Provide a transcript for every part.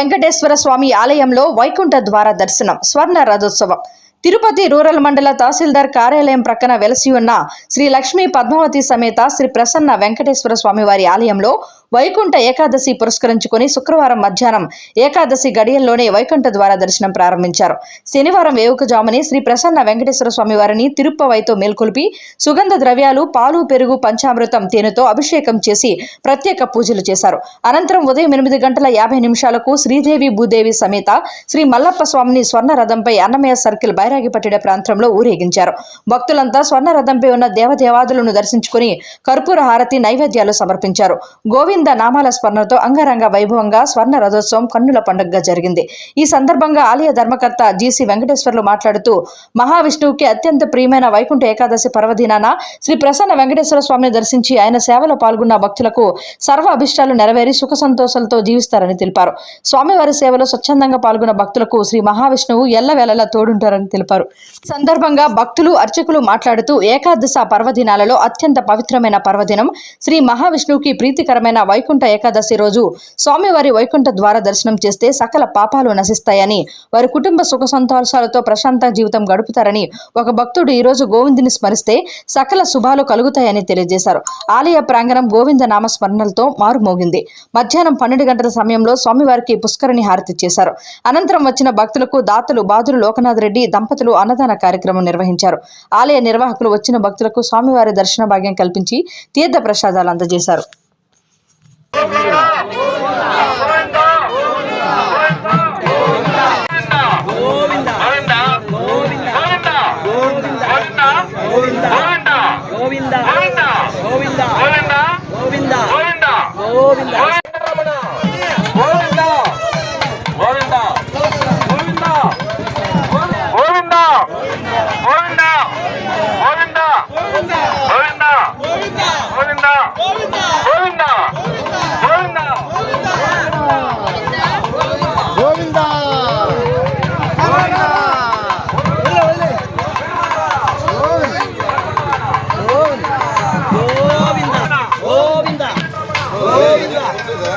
వెంకటేశ్వర స్వామి ఆలయంలో వైకుంఠ ద్వార దర్శనం స్వర్ణ రథోత్సవం. తిరుపతి రూరల్ మండల తహసీల్దార్ కార్యాలయం ప్రక్కన వెలసి ఉన్న శ్రీ లక్ష్మీ పద్మావతి సమేత శ్రీ ప్రసన్న వెంకటేశ్వర స్వామి వారి ఆలయంలో వైకుంఠ ఏకాదశి పురస్కరించుకొని శుక్రవారం మధ్యాహ్నం ఏకాదశి గడియల్లోనే వైకుంఠ ద్వారా దర్శనం ప్రారంభించారు. శనివారం వేవుకజాముని శ్రీ ప్రసన్న వెంకటేశ్వర స్వామి వారిని తిరుప్పవైతో మేల్కొల్పి సుగంధ ద్రవ్యాలు పాలు పెరుగు పంచామృతం తేనెతో అభిషేకం చేసి ప్రత్యేక పూజలు చేశారు. అనంతరం ఉదయం ఎనిమిది గంటల యాభై నిమిషాలకు శ్రీదేవి భూదేవి సమేత శ్రీ మల్లప్ప స్వామిని స్వర్ణ రథంపై అన్నమయ్య సర్కిల్ బైరాగిపట్టిడ ప్రాంతంలో ఊరేగించారు. భక్తులంతా స్వర్ణ రథంపై ఉన్న దేవదేవాదులను దర్శించుకుని కర్పూర హారతి నైవేద్యాలు సమర్పించారు. గోవింద నామాల స్మరణతో అంగరంగ వైభవంగా స్వర్ణ రథోత్సవం కన్నుల పండుగగా జరిగింది. ఈ సందర్భంగా ఆలయ ధర్మకర్త జీసీ వెంకటేశ్వర్లు మాట్లాడుతూ మహావిష్ణువుకి అత్యంత ప్రియమైన వైకుంఠ ఏకాదశి పర్వదినాన శ్రీ ప్రసన్న వెంకటేశ్వర స్వామిని దర్శించి ఆయన సేవలో పాల్గొన్న భక్తులకు సర్వ అభిష్టాలు నెరవేరి సుఖ సంతోషాలతో జీవిస్తారని తెలిపారు. స్వామివారి సేవలో స్వచ్ఛందంగా పాల్గొన్న భక్తులకు శ్రీ మహావిష్ణువు ఎల్లవేళలా తోడుంటారని తెలిపారు. సందర్భంగా భక్తులు అర్చకులు మాట్లాడుతూ ఏకాదశ పర్వదినాలలో అత్యంత పవిత్రమైన పర్వదినం శ్రీ మహావిష్ణువుకి ప్రీతికరమైన వైకుంఠ ఏకాదశి రోజు స్వామివారి వైకుంఠ ద్వార దర్శనం చేస్తే సకల పాపాలు నశిస్తాయని వారి కుటుంబ సుఖ సంతోషాలతో ప్రశాంత జీవితం గడుపుతారని ఒక భక్తుడు ఈరోజు గోవిందుని స్మరిస్తే సకల శుభాలు కలుగుతాయని తెలియజేశారు. ఆలయ ప్రాంగణం గోవింద నామ స్మరణలతో మారుమోగింది మధ్యాహ్నం పన్నెండు గంటల సమయంలో స్వామివారికి పుష్కరిణి హారతి చేశారు. అనంతరం వచ్చిన భక్తులకు దాతలు బాదులు లోకనాథ్ రెడ్డి దంపతులు అన్నదాన కార్యక్రమం నిర్వహించారు. ఆలయ నిర్వాహకులు వచ్చిన భక్తులకు స్వామివారి దర్శన భాగ్యం కల్పించి తీర్థ ప్రసాదాలు అందజేశారు. Yeah.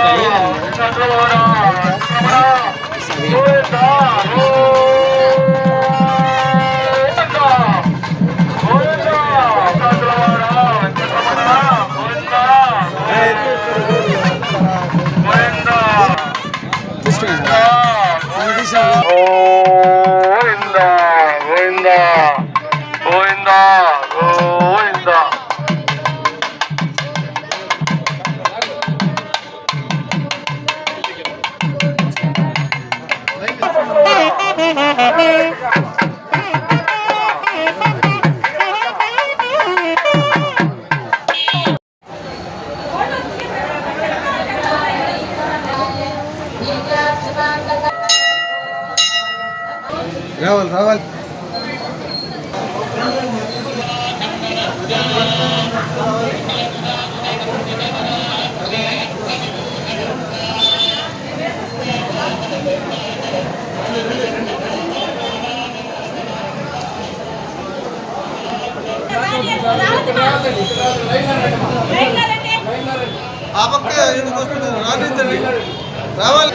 谁呀？你们唱多少首？కావాలి. ఆ పక్క ఎందుకు వస్తుంది రాణించండి రావాలి.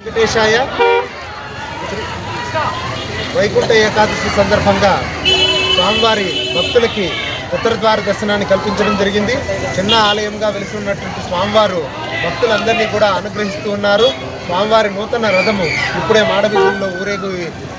వెంకటేశాయ. వైకుంఠ ఏకాదశి సందర్భంగా స్వామివారి భక్తులకి ఉత్తర ద్వార దర్శనాన్ని కల్పించడం జరిగింది. చిన్న ఆలయంగా వెలిసి ఉన్నటువంటి స్వామివారు భక్తులందరినీ కూడా అనుగ్రహిస్తూ ఉన్నారు. స్వామివారి నూతన రథము ఇప్పుడే మాడవీధుల్లో ఊరేగు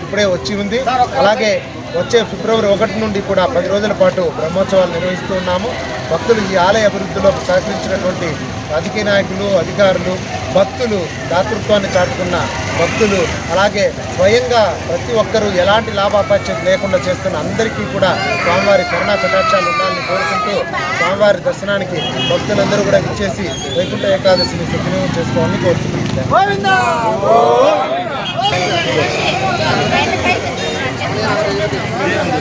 ఇప్పుడే వచ్చి ఉంది. అలాగే వచ్చే ఫిబ్రవరి ఒకటి నుండి కూడా పది రోజుల పాటు బ్రహ్మోత్సవాలు నిర్వహిస్తూ ఉన్నాము భక్తులు ఈ ఆలయ అభివృద్ధిలో సహకరించినటువంటి రాజకీయ నాయకులు అధికారులు భక్తులు దాతృత్వాన్ని చాటుకున్న భక్తులు అలాగే స్వయంగా ప్రతి ఒక్కరూ ఎలాంటి లాభాపేక్షలు లేకుండా చేస్తున్న అందరికీ కూడా స్వామివారి కరుణా కటాక్షాలు ఉండాలని కోరుకుంటూ స్వామివారి దర్శనానికి భక్తులందరూ కూడా ఇచ్చేసి వైకుంఠ ఏకాదశిని సద్వినియోగం చేసుకోవాలని కోరుతున్నాను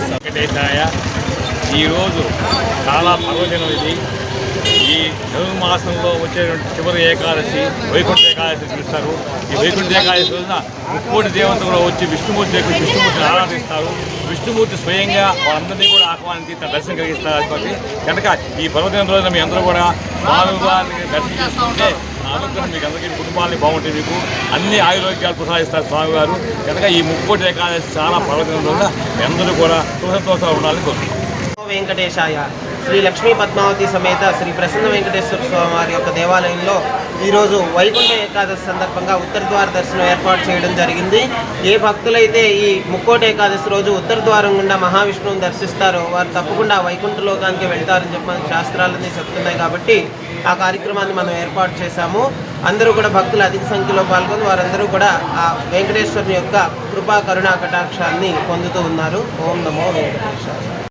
వెంకటేశాయ ఈరోజు చాలా పర్వదినం ఇది. ఈ జూన్ మాసంలో వచ్చేటువంటి చివరి ఏకాదశి వైకుంఠ ఏకాదశి పిలుస్తారు ఈ వైకుంఠ ఏకాదశి రోజున ముక్కోటి దేవత కూడా వచ్చి విష్ణుమూర్తి విష్ణుమూర్తిని ఆరాధిస్తారు. విష్ణుమూర్తి స్వయంగా వాళ్ళందరినీ కూడా ఆహ్వానించి తన దర్శనం కలిగిస్తారు కాబట్టి కనుక ఈ పర్వదినం రోజున మీ అందరూ కూడా స్వామివారిని దర్శనం చేసుకుంటే ఆ అనుగ్రహం మీకు అందరికీ కుటుంబాన్ని బాగుంటుంది మీకు. అన్ని ఆయురోగ్యాలు ప్రసాదిస్తారు స్వామివారు. కనుక ఈ ముక్కోటి ఏకాదశి చాలా పర్వదినం రోజున మీ అందరూ కూడా సుఖ సంతోషాలు ఉండాలని కోరుతున్నాను వెంకటేశాయ శ్రీ లక్ష్మీ పద్మావతి సమేత శ్రీ ప్రసన్న వెంకటేశ్వర స్వామి వారి యొక్క దేవాలయంలో ఈరోజు వైకుంఠ ఏకాదశి సందర్భంగా ఉత్తర ద్వార దర్శనం ఏర్పాటు చేయడం జరిగింది. ఏ భక్తులైతే ఈ ముక్కోట ఏకాదశి రోజు ఉత్తర ద్వారం గుండా మహావిష్ణువుని దర్శిస్తారో వారు తప్పకుండా వైకుంఠ లోకానికి వెళ్తారని చెప్పి శాస్త్రాలన్నీ చెప్తున్నాయి కాబట్టి ఆ కార్యక్రమాన్ని మనం ఏర్పాటు చేశాము. అందరూ కూడా భక్తులు అధిక సంఖ్యలో పాల్గొని వారందరూ కూడా ఆ వెంకటేశ్వరుని యొక్క కృపా కరుణా కటాక్షాన్ని పొందుతూ ఉన్నారు. ఓం నమో వెంకటేశ్వర